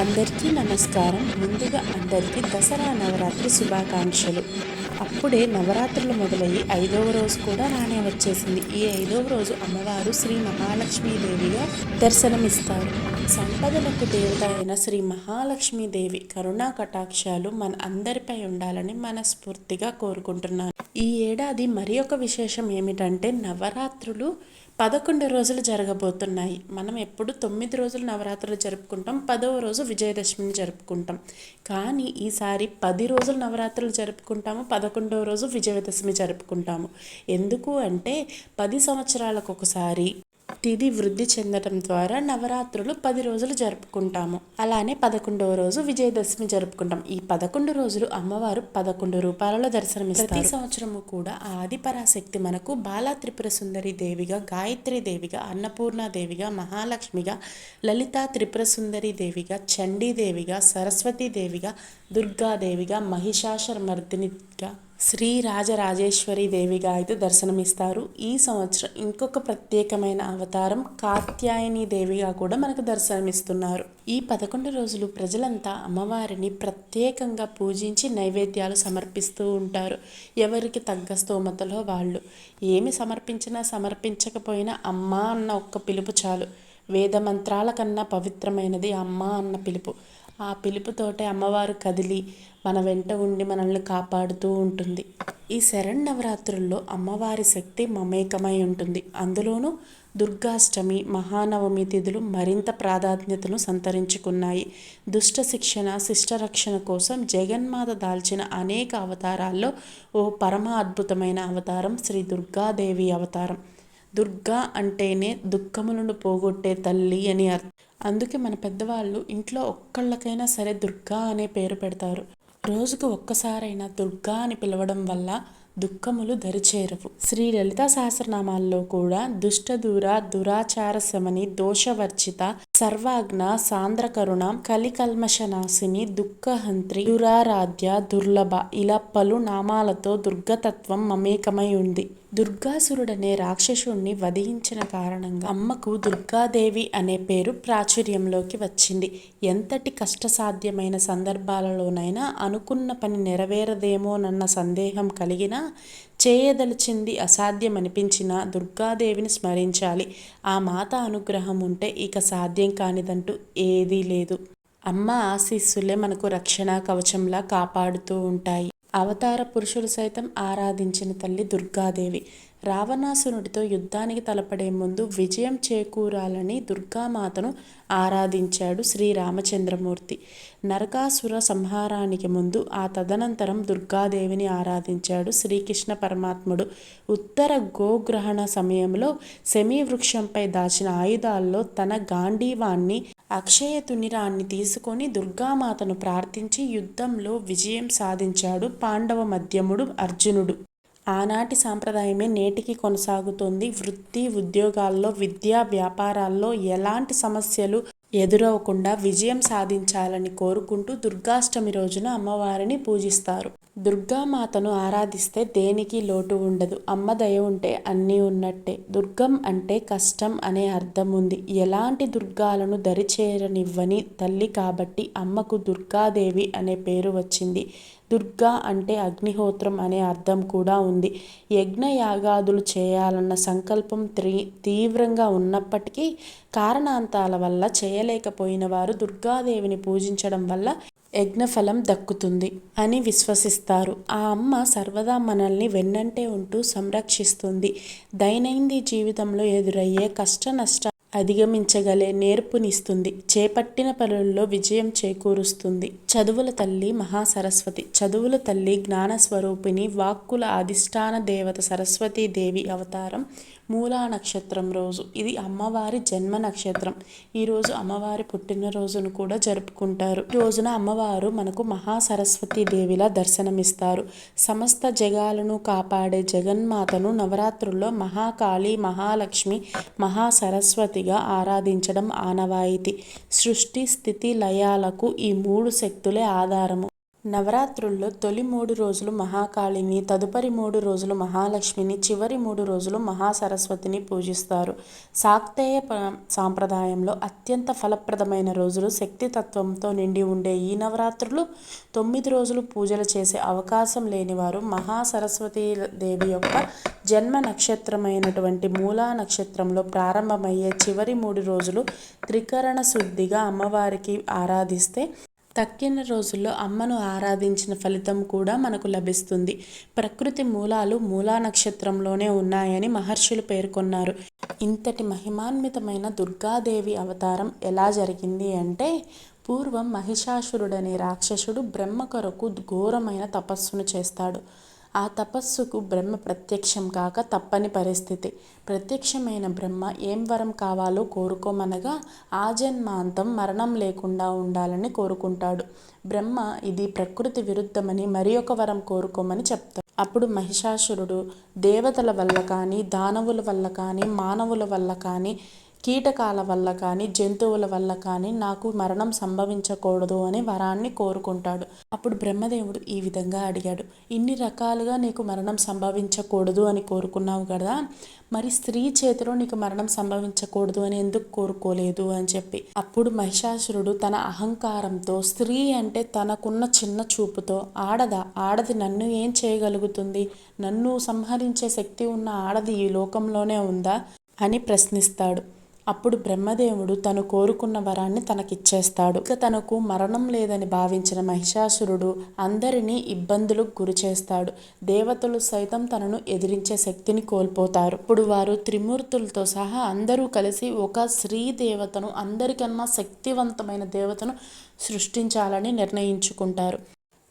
అందరికీ నమస్కారం. ముందుగా అందరికీ దసరా నవరాత్రి శుభాకాంక్షలు. అప్పుడే నవరాత్రులు మొదలయ్యి ఐదవ రోజు కూడా రానే వచ్చేసింది. ఈ ఐదవ రోజు అమ్మవారు శ్రీ మహాలక్ష్మీదేవిగా దర్శనమిస్తారు. సంపదలకు దేవత అయిన శ్రీ మహాలక్ష్మీదేవి కరుణా కటాక్షాలు మన అందరిపై ఉండాలని మనస్ఫూర్తిగా కోరుకుంటున్నాను. ఈ ఏడాది మరి ఒక విశేషం ఏమిటంటే నవరాత్రులు పదకొండు రోజులు జరగబోతున్నాయి. మనం ఎప్పుడు తొమ్మిది రోజులు నవరాత్రులు జరుపుకుంటాం పదవ రోజు విజయదశమిని జరుపుకుంటాం. కానీ ఈసారి పది రోజులు నవరాత్రులు జరుపుకుంటాము పదకొండవ రోజు విజయదశమి జరుపుకుంటాము. ఎందుకు అంటే పది సంవత్సరాలకు ఒకసారి తిది వృద్ధి చెందడం ద్వారా నవరాత్రులు పది రోజులు జరుపుకుంటాము. అలానే పదకొండవ రోజు విజయదశమి జరుపుకుంటాం. ఈ పదకొండు రోజులు అమ్మవారు పదకొండు రూపాయలలో దర్శనమిస్తారు. ప్రతి సంవత్సరము కూడా ఆదిపరాశక్తి మనకు బాలా త్రిపుర సుందరి దేవిగా గాయత్రి దేవిగా అన్నపూర్ణ దేవిగా మహాలక్ష్మిగా లలితా త్రిపుర సుందరి దేవిగా చండీదేవిగా సరస్వతీ దేవిగా దుర్గాదేవిగా మహిషాశర్మర్దినిగా శ్రీ రాజరాజేశ్వరి దేవిగా అయితే దర్శనమిస్తారు. ఈ సంవత్సరం ఇంకొక ప్రత్యేకమైన అవతారం కాత్యాయని దేవిగా కూడా మనకు దర్శనమిస్తున్నారు. ఈ పదకొండు రోజులు ప్రజలంతా అమ్మవారిని ప్రత్యేకంగా పూజించి నైవేద్యాలు సమర్పిస్తూ ఉంటారు. ఎవరికి తగ్గ స్తోమతలో వాళ్ళు. ఏమి సమర్పించినా సమర్పించకపోయినా అమ్మ అన్న ఒక్క పిలుపు చాలు. వేద మంత్రాల కన్నా పవిత్రమైనది అమ్మ అన్న పిలుపు. ఆ పిలుపుతోటే అమ్మవారు కదిలి మన వెంట ఉండి మనల్ని కాపాడుతూ ఉంటుంది. ఈ శరణవరాత్రుల్లో అమ్మవారి శక్తి మమేకమై ఉంటుంది. అందులోనూ దుర్గాష్టమి మహానవమి తిథులు మరింత ప్రాధాన్యతను సంతరించుకున్నాయి. దుష్ట శిక్షణ శిష్టరక్షణ కోసం జగన్మాత దాల్చిన అనేక అవతారాల్లో ఓ పరమ అద్భుతమైన అవతారం శ్రీ దుర్గాదేవి అవతారం. దుర్గా అంటేనే దుఃఖములను పోగొట్టే తల్లి అని అర్థం. అందుకే మన పెద్దవాళ్ళు ఇంట్లో ఒక్కళ్ళకైనా సరే దుర్గా అనే పేరు పెడతారు. రోజుకు ఒక్కసారైనా దుర్గా అని పిలవడం వల్ల దుఃఖములు దరిచేరవు. శ్రీ లలిత సహస్రనామాల్లో కూడా దుష్టదూర దురాచార శమని దోషవర్చిత సర్వాజ్ఞ సాంద్రకరుణ కలికల్మషనాశిని దుఃఖహంత్రి దురారాధ్య దుర్లభ ఇలా పలు నామాలతో దుర్గతత్వం మమేకమై ఉంది. దుర్గాసురుడనే రాక్షసుణ్ణి వధించిన కారణంగా అమ్మకు దుర్గాదేవి అనే పేరు ప్రాచుర్యంలోకి వచ్చింది. ఎంతటి కష్టసాధ్యమైన సందర్భాలలోనైనా అనుకున్న పని నెరవేరదేమోనన్న సందేహం కలిగినా చేయదలిచింది అసాధ్యమనిపించినా దుర్గాదేవిని స్మరించాలి. ఆ మాత అనుగ్రహం ఉంటే ఇక సాధ్యం కానిదంటూ ఏదీ లేదు. అమ్మ ఆశీస్సులే మనకు రక్షణ కవచంలా కాపాడుతూ ఉంటాయి. అవతార పురుషులు సైతం ఆరాధించిన తల్లి దుర్గాదేవి. రావణాసురుడితో యుద్ధానికి తలపడే ముందు విజయం చేకూరాలని దుర్గామాతను ఆరాధించాడు శ్రీరామచంద్రమూర్తి. నరకాసుర సంహారానికి ముందు ఆ తదనంతరం దుర్గాదేవిని ఆరాధించాడు శ్రీకృష్ణ పరమాత్ముడు. ఉత్తర గోగ్రహణ సమయంలో శమీ వృక్షంపై దాచిన ఆయుధాల్లో తన గాంధీవాన్ని అక్షయ తునిరాన్ని తీసుకొని దుర్గామాతను ప్రార్థించి యుద్ధంలో విజయం సాధించాడు పాండవ మధ్యముడు అర్జునుడు. ఆనాటి సాంప్రదాయమే నేటికి కొనసాగుతోంది. వృత్తి ఉద్యోగాల్లో విద్యా వ్యాపారాల్లో ఎలాంటి సమస్యలు ఎదురవకుండా విజయం సాధించాలని కోరుకుంటూ దుర్గాష్టమి రోజున అమ్మవారిని పూజిస్తారు. దుర్గామాతను ఆరాధిస్తే దేనికి లోటు ఉండదు. అమ్మ దయ ఉంటే అన్నీ ఉన్నట్టే. దుర్గం అంటే కష్టం అనే అర్థం ఉంది. ఎలాంటి దుర్గాలను దరిచేరనివ్వని తల్లి కాబట్టి అమ్మకు దుర్గాదేవి అనే పేరు వచ్చింది. దుర్గా అంటే అగ్నిహోత్రం అనే అర్థం కూడా ఉంది. యజ్ఞ యాగాదులు చేయాలన్న సంకల్పం త్రీ తీవ్రంగా ఉన్నప్పటికీ కారణాంతాల వల్ల చేయలేకపోయిన వారు దుర్గాదేవిని పూజించడం వల్ల యజ్ఞఫలం దక్కుతుంది అని విశ్వసిస్తారు. ఆ అమ్మ సర్వదా మనల్ని వెన్నంటే ఉంటూ సంరక్షిస్తుంది. దైనంది జీవితంలో ఎదురయ్యే కష్ట నష్ట అధిగమించగలే నేర్పునిస్తుంది. చేపట్టిన పనుల్లో విజయం చేకూరుస్తుంది. చదువుల తల్లి మహాసరస్వతి. చదువుల తల్లి జ్ఞానస్వరూపిణి. వాక్కుల అధిష్టాన దేవత సరస్వతీదేవి అవతారం మూలా నక్షత్రం రోజు. ఇది అమ్మవారి జన్మ నక్షత్రం. ఈరోజు అమ్మవారి పుట్టినరోజును కూడా జరుపుకుంటారు. ఈ రోజున అమ్మవారు మనకు మహాసరస్వతి దేవిలా దర్శనమిస్తారు. సమస్త జగాలను కాపాడే జగన్మాతను నవరాత్రుల్లో మహాకాళి మహాలక్ష్మి మహాసరస్వతి మహాసరస్వతిగా ఆరాధించడం ఆనవాయితీ. సృష్టి స్థితి లయాలకు ఈ మూడు శక్తులే ఆధారము. నవరాత్రుల్లో తొలి మూడు రోజులు మహాకాళిని తదుపరి మూడు రోజులు మహాలక్ష్మిని చివరి మూడు రోజులు మహాసరస్వతిని పూజిస్తారు. సాక్తేయ ప- సాంప్రదాయంలో అత్యంత ఫలప్రదమైన రోజులు శక్తి తత్వంతో నిండి ఉండే ఈ నవరాత్రులు తొమ్మిది రోజులు పూజలు చేసే అవకాశం లేనివారు మహాసరస్వతీ మహాసరస్వతి దేవి యొక్క జన్మ నక్షత్రమైనటువంటి మూలా నక్షత్రంలో ప్రారంభమయ్యే చివరి మూడు రోజులు త్రికరణ శుద్ధిగా అమ్మవారికి ఆరాధిస్తే తక్కిన రోజుల్లో అమ్మను ఆరాధించిన ఫలితం కూడా మనకు లభిస్తుంది. ప్రకృతి మూలాలు మూలా నక్షత్రంలోనే ఉన్నాయని మహర్షులు పేర్కొన్నారు. ఇంతటి మహిమాన్వితమైన దుర్గాదేవి అవతారం ఎలా జరిగింది అంటే పూర్వం మహిషాసురుడనే రాక్షసుడు బ్రహ్మ కొరకు ఘోరమైన తపస్సును చేస్తాడు. ఆ తపస్సుకు బ్రహ్మ ప్రత్యక్షం కాక తప్పని పరిస్థితి. ప్రత్యక్షమైన బ్రహ్మ ఏం వరం కావాలో కోరుకోమనగా ఆ జన్మాంతం మరణం లేకుండా ఉండాలని కోరుకుంటాడు. బ్రహ్మ ఇది ప్రకృతి విరుద్ధమని మరి ఒక వరం కోరుకోమని చెప్తాడు. అప్పుడు మహిషాసురుడు దేవతల వల్ల కానీ దానవుల వల్ల కానీ మానవుల వల్ల కానీ కీటకాల వల్ల కానీ జంతువుల వల్ల కానీ నాకు మరణం సంభవించకూడదు అని వరాన్ని కోరుకుంటాడు. అప్పుడు బ్రహ్మదేవుడు ఈ విధంగా అడిగాడు. ఇన్ని రకాలుగా నీకు మరణం సంభవించకూడదు అని కోరుకున్నావు కదా? మరి స్త్రీ చేతిలో నీకు మరణం సంభవించకూడదు అని ఎందుకు కోరుకోలేదు అని చెప్పి. అప్పుడు మహిషాసురుడు తన అహంకారంతో స్త్రీ అంటే తనకున్న చిన్న చూపుతో ఆడదా? ఆడది నన్ను ఏం చేయగలుగుతుంది? నన్ను సంహరించే శక్తి ఉన్న ఆడది ఈ లోకంలోనే ఉందా? అని ప్రశ్నిస్తాడు. అప్పుడు బ్రహ్మదేవుడు తను కోరుకున్న వరాన్ని తనకిచ్చేస్తాడు. ఇక తనకు మరణం లేదని భావించిన మహిషాసురుడు అందరినీ ఇబ్బందులకు గురి చేస్తాడు దేవతలు సైతం తనను ఎదిరించే శక్తిని కోల్పోతారు. ఇప్పుడు వారు త్రిమూర్తులతో సహా అందరూ కలిసి ఒక స్త్రీ దేవతను అందరికన్నా శక్తివంతమైన దేవతను సృష్టించాలని నిర్ణయించుకుంటారు.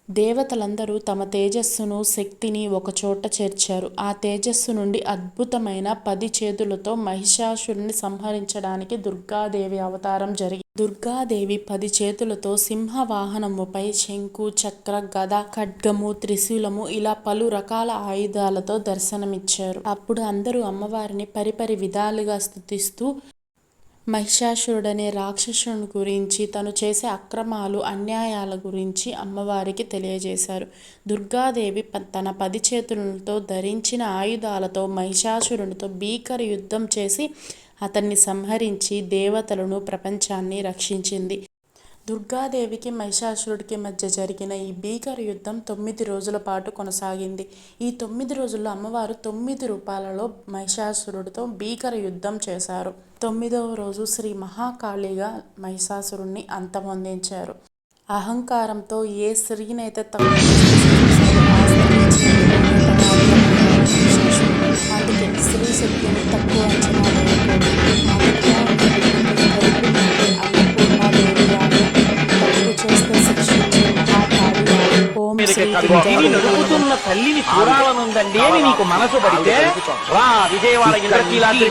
దేవతలందరూ తమ తేజస్సును శక్తిని ఒకచోట చేర్చారు. ఆ తేజస్సు నుండి అద్భుతమైన పది చేతులతో మహిషాసురుని సంహరించడానికి దుర్గాదేవి అవతారం జరిగింది. దుర్గాదేవి పది చేతులతో సింహ వాహనముపై శంకు చక్ర గద ఖడ్గము త్రిశూలము ఇలా పలు రకాల ఆయుధాలతో దర్శనమిచ్చారు. అప్పుడు అందరూ అమ్మవారిని పరిపరి విధాలుగా స్తుతిస్తూ మహిషాసురుడనే రాక్షసుని గురించి తను చేసే అక్రమాలు అన్యాయాల గురించి అమ్మవారికి తెలియజేశారు. దుర్గాదేవి ప- తన పది చేతులతో ధరించిన ఆయుధాలతో మహిషాసురునితో భీకర యుద్ధం చేసి అతన్ని సంహరించి దేవతలను ప్రపంచాన్ని రక్షించింది. దుర్గాదేవికి మహిషాసురుడికి మధ్య జరిగిన ఈ భీకర యుద్ధం తొమ్మిది రోజుల పాటు కొనసాగింది. ఈ తొమ్మిది రోజుల్లో అమ్మవారు తొమ్మిది రూపాలలో మహిషాసురుడితో భీకర యుద్ధం చేశారు. తొమ్మిదవ రోజు శ్రీ మహాకాళిగా మహిషాసురుణ్ణి అంతమొందించారు. అహంకారంతో ఏ స్త్రీనైతే తక్కువ తిని నడుపుతున్న తల్లిని చూడాలనుందండి అని నీకు మనసు పడితే రా విజయవాడ ఇంద్రకీలాద్రి